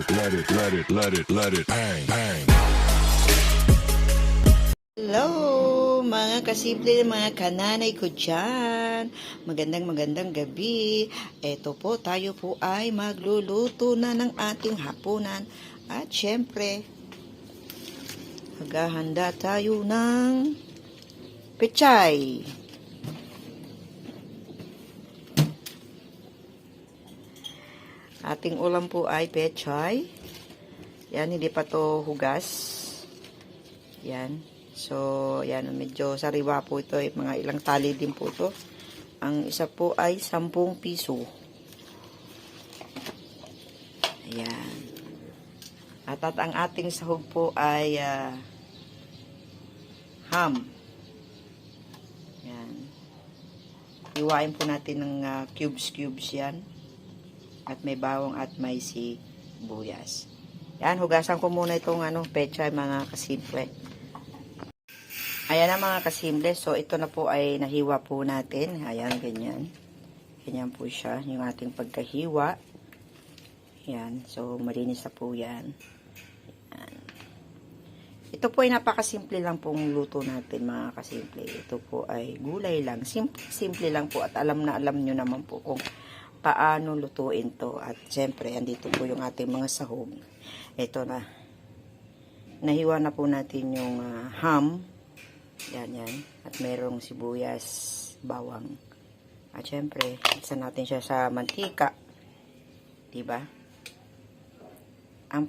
it, let it, let it, let it, let it, bang, bang. Hello, mga kasimple, mga kananay ko dyan. Magandang magandang gabi. Eto po, tayo po ay magluluto na ng ating hapunan. At syempre, maghahanda tayo ng pechay. Ating ulam po ay pechay. Yan, hindi pa to hugas. Yan. So, yan, medyo sariwa po ito. Eh, mga ilang tali din po ito. Ang isa po ay 10 piso. Ayan. At, at ang ating sahog po ay ah, ham. Yan. Iwain po natin ng ah, cubes-cubes yan. At may bawang at may sibuyas. Yan, hugasan ko muna itong ano, pechay mga kasimple. Ayan na mga kasimple. So, ito na po ay nahiwa po natin. Ayan, ganyan. Ganyan po siya. Yung ating pagkahiwa. Ayan. So, malinis na po yan. Ayan. Ito po ay napakasimple lang pong luto natin mga kasimple. Ito po ay gulay lang. Simple, simple lang po at alam na alam nyo naman po kung paano lutuin to. At syempre, andito po yung ating mga sahog. Ito na. Nahiwa na po natin yung ah, ham. Yan, yan. At merong sibuyas, bawang. At syempre, isa natin siya sa mantika. Diba? Ang,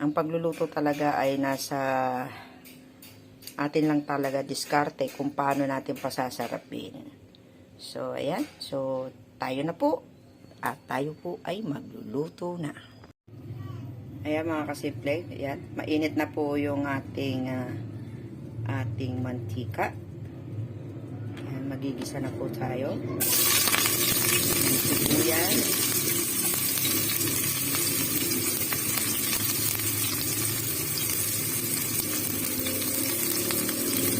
ang pagluluto talaga ay nasa atin lang talaga diskarte kung paano natin pasasarapin. So, ayan. So, tayo na po. At tayo po ay magluluto na. Ayan mga kasimple. Ayan. Mainit na po yung ating ah, ating mantika. Ayan, magigisa na po tayo. Ayan.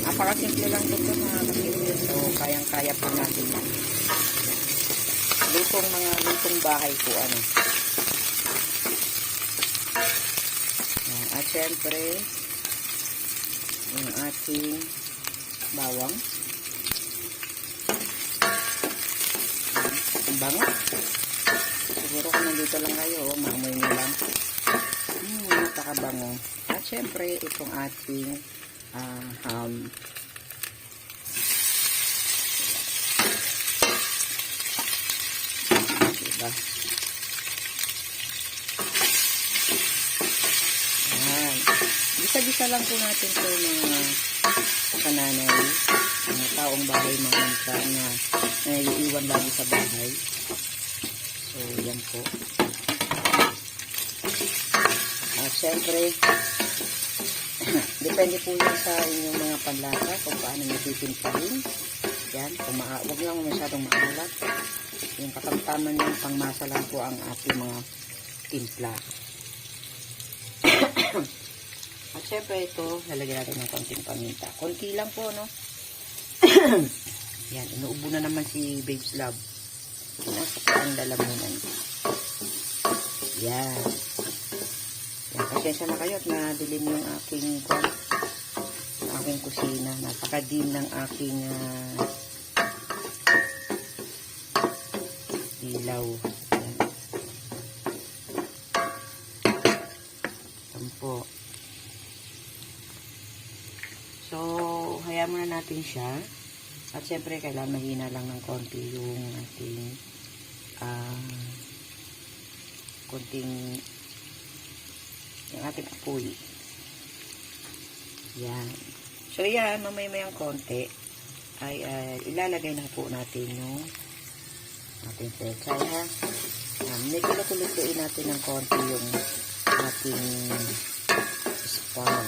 Napakasimple lang po ito mga kasimple. So, kayang-kaya po natin. Lutong mga lutong bahay po ano. Ayan, At syempre, yung ating bawang. Ang bango. Siguro kung nandito lang kayo, oh, maamoy nyo lang. Hmm, napakabango. At syempre, itong ating ah, ham. Diba? Ayan. Bisa-bisa lang po natin ito mga kananay, mga taong bahay, mga mansa na naiiwan lagi sa bahay. So, yan po. At syempre, depende po yan sa inyong mga panlasa kung paano nyo titimplahin. Yan, kung maa huwag lang masyadong maalat. Yung katamtaman yung pangmasa lang po ang ating mga timpla. At syempre ito, lalagyan natin ng konting paminta. Konti lang po, no? Yan, inuubo na naman si Babes Love. Nasa po ang lalamunan. Yan. Yan, pasensya na kayo at nadilim yung aking aking kusina. Napakadim ng aking ah, ilaw. Yan. Yan po. So, hayaan muna natin siya. At syempre, kailangan mahina lang ng konti yung ating ah konting yung ating apoy. Yan. So, yan, mamay-mayang konti ay ah, ilalagay na po natin yung ating pechay, ha? Yan, medyo lutulutuin natin ng konti yung ating spam.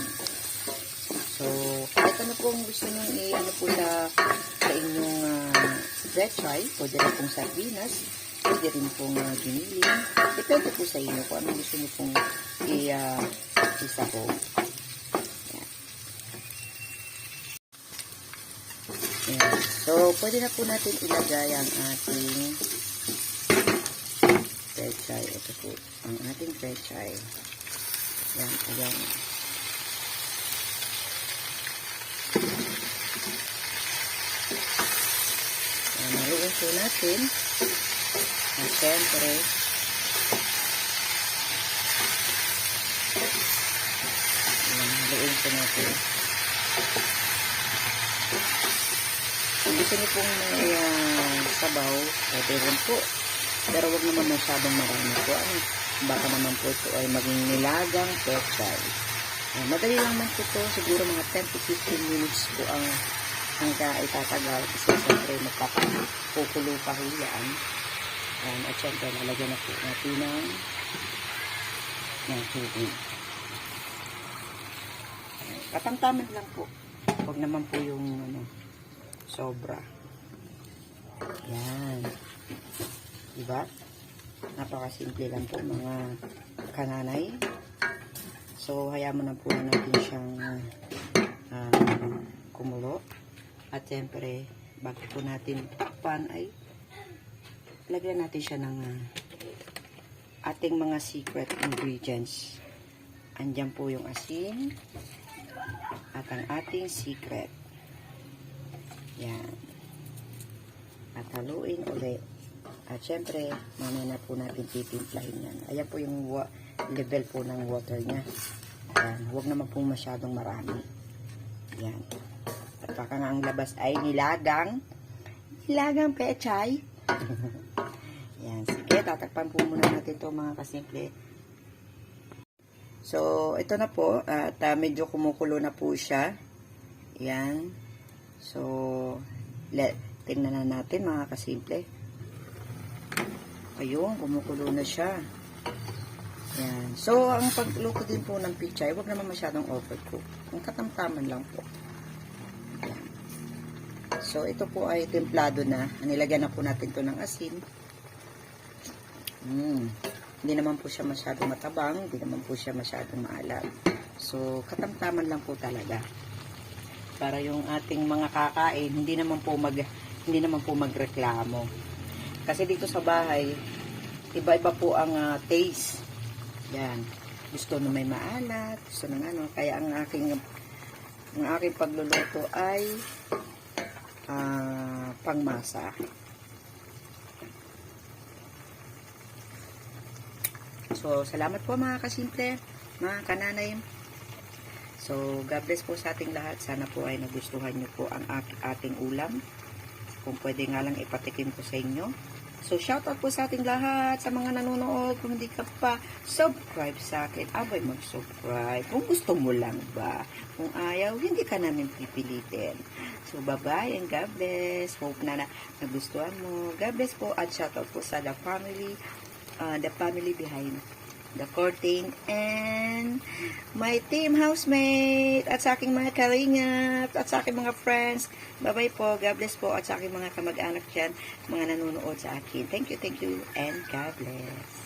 So, kahit ano pong gusto nyo i-ano po sa, sa inyong uh, pechay, pwede rin pong sardinas, pwede rin pong uh, giniling. Depende po sa inyo kung ano gusto nyo pong i, uh, isahog. Yan. Yan. So, pwede na po natin ilagay ang ating pechay. Ito po, ang ating pechay. Yan, ayan. Yan, haluin po natin. At syempre, yan, haluin po natin. Kung gusto niyo pong may ah, sabaw, pwede rin po. Pero wag naman masyadong marami po. Ano, baka naman po ito ay maging nilagang pechay. Ah, madali lang man po ito. Siguro mga 10 to 15 minutes po ang ang itatagal. Kasi siyempre magpapakukulo pa yan. Um, at syempre, lalagyan na po natin ng, ng tubig. Ayan, Katamtaman lang po. Huwag naman po yung ano, sobra. Yan. Diba? Napakasimple lang po mga kananay. So, hayaan mo na po natin siyang ah, kumulo. At siyempre, bago po natin takpan ay lagyan natin siya ng ah, ating mga secret ingredients. Andyan po yung asin at ang ating secret. Yan. At haluin ulit. At syempre, mamaya na po natin titimplahin yan. Ayan po yung level po ng water niya. Yan. Huwag naman po masyadong marami. Yan. At baka nga ang labas ay nilagang. Nilagang pechay. Yan. Sige, tatakpan po muna natin to mga kasimple. So, ito na po. At ah, medyo kumukulo na po siya. Yan. So, let, tingnan na natin mga kasimple. Ayun, kumukulo na siya. Yan. So, ang pagluto din po ng pichay, huwag naman masyadong overcook. Ang katamtaman lang po. Yan. So, ito po ay templado na. Nilagyan na po natin to ng asin. Mm. Hindi naman po siya masyadong matabang, hindi naman po siya masyadong maalat. So, katamtaman lang po talaga. Para yung ating mga kakain, hindi naman po mag hindi naman po magreklamo. Kasi dito sa bahay, iba-iba po ang ah, taste. Yan. Gusto na may maalat, gusto ng ano. Kaya ang aking ang aking pagluluto ay ah, pangmasa. So, salamat po mga kasimple, mga kananay. So, God bless po sa ating lahat. Sana po ay nagustuhan nyo po ang ating ulam. Kung pwede nga lang ipatikim ko sa inyo. So, shoutout po sa ating lahat, sa mga nanonood. Kung hindi ka pa, subscribe sa akin. Abay, mag-subscribe. Kung gusto mo lang ba. Kung ayaw, hindi ka namin pipilitin. So, bye-bye and God bless. Hope na, na nagustuhan mo. God bless po at shoutout po sa the family, uh, the family behind the curtain and my team housemate at sa aking mga kalingap at sa aking mga friends. Bye-bye po. God bless po at sa aking mga kamag-anak dyan, mga nanonood sa akin. Thank you, thank you, and God bless.